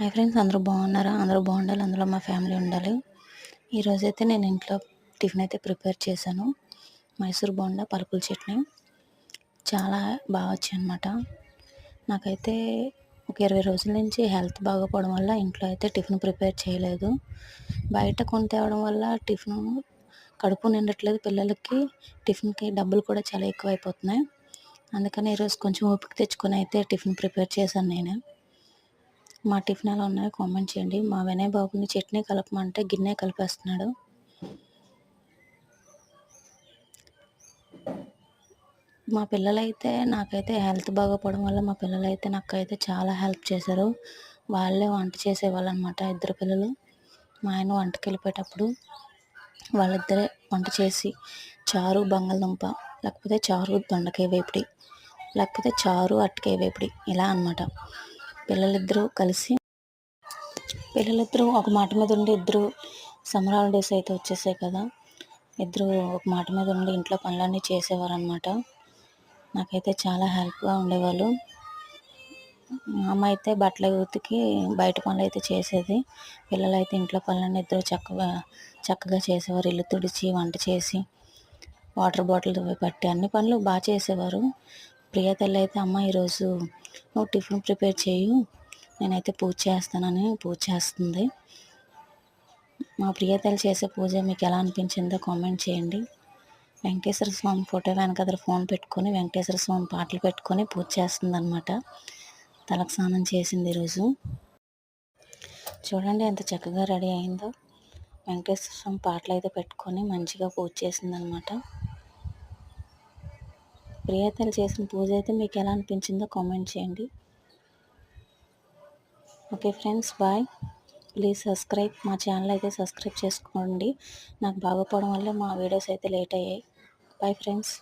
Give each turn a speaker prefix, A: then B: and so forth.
A: Hi friends అందరూ బాగున్నారా? అందరూ బాగుండాలి అందులో మా ఫ్యామిలీ ఉండాలి. ఈరోజైతే నేను ఇంట్లో టిఫిన్ అయితే ప్రిపేర్ చేశాను. మైసూర్ బోండా పలుకుల చట్నీ. చాలా బాగా వచ్చాయన్నమాట. నాకైతే ఒక ఇరవై రోజుల నుంచి హెల్త్ బాగోపోవడం వల్ల ఇంట్లో అయితే టిఫిన్ ప్రిపేర్ చేయలేదు. బయట కొని తేవడం వల్ల టిఫిన్ కడుపు నిండట్లేదు పిల్లలకి. టిఫిన్కి డబ్బులు కూడా చాలా ఎక్కువ అయిపోతున్నాయి అందుకని ఈరోజు కొంచెం ఓపిక తెచ్చుకొని అయితే టిఫిన్ ప్రిపేర్ చేశాను నేను. మా టిఫిన్ ఎలా ఉన్నాయో కామెంట్ చేయండి. మా వినయ్ బాబుని చట్నీ కలపమంటే గిన్నె కలిపేస్తున్నాడు. మా పిల్లలైతే నాకైతే హెల్త్ బాగోపోవడం వల్ల మా పిల్లలైతే నాకైతే చాలా హెల్ప్ చేశారు. వాళ్ళే వంట చేసేవాళ్ళు అనమాట ఇద్దరు పిల్లలు. మా ఆయన వంటకి వెళ్ళిపోయేటప్పుడు వాళ్ళిద్దరే వంట చేసి చారు బంగాళదుంప లేకపోతే చారు దొండకాయ వేపిడి లేకపోతే చారు అట్టకాయ వేపిడి ఇలా అనమాట. పిల్లలిద్దరూ కలిసి పిల్లలిద్దరూ ఒక మాట మీద ఉండి ఇద్దరు సమ్మర్ హాలిడేస్ అయితే వచ్చేసాయి కదా. ఇద్దరు ఒక మాట మీద ఉండి ఇంట్లో పనులన్నీ చేసేవారు అనమాట నాకైతే చాలా హెల్ప్గా ఉండేవాళ్ళు. అమ్మ అయితే బట్టలు ఉతికి బయట పనులు అయితే చేసేది. పిల్లలు అయితే ఇంట్లో పనులన్నీ ఇద్దరు చక్కగా చక్కగా చేసేవారు. ఇల్లు తుడిచి వంట చేసి వాటర్ బాటిల్ పట్టి అన్ని పనులు బాగా చేసేవారు. ప్రియా తల్లి అయితే అమ్మ ఈరోజు నువ్వు టిఫిన్ ప్రిపేర్ చేయు నేనైతే పూజ చేస్తానని పూజ చేస్తుంది. మా ప్రియతల్లి చేసే పూజ మీకు ఎలా అనిపించిందో కామెంట్ చేయండి. వెంకటేశ్వర స్వామి ఫోటో వెనకాల ఫోన్ పెట్టుకొని వెంకటేశ్వర స్వామి పాటలు పెట్టుకొని పూజ చేస్తుంది అనమాట తలకు స్నానం చేసింది ఈరోజు. చూడండి ఎంత చక్కగా రెడీ అయిందో. వెంకటేశ్వర స్వామి పాటలు అయితే పెట్టుకొని మంచిగా పూజ చేసింది అనమాట ప్రియతలు చేసిన పూజ అయితే మీకు ఎలా అనిపించిందో కామెంట్ చేయండి. Okay friends bye please subscribe మా ఛానల్ అయితే సబ్స్క్రైబ్ చేసుకోండి. నాకు బాగోపోవడం వల్ల మా వీడియోస్ అయితే లేట్ అయ్యాయి. Bye friends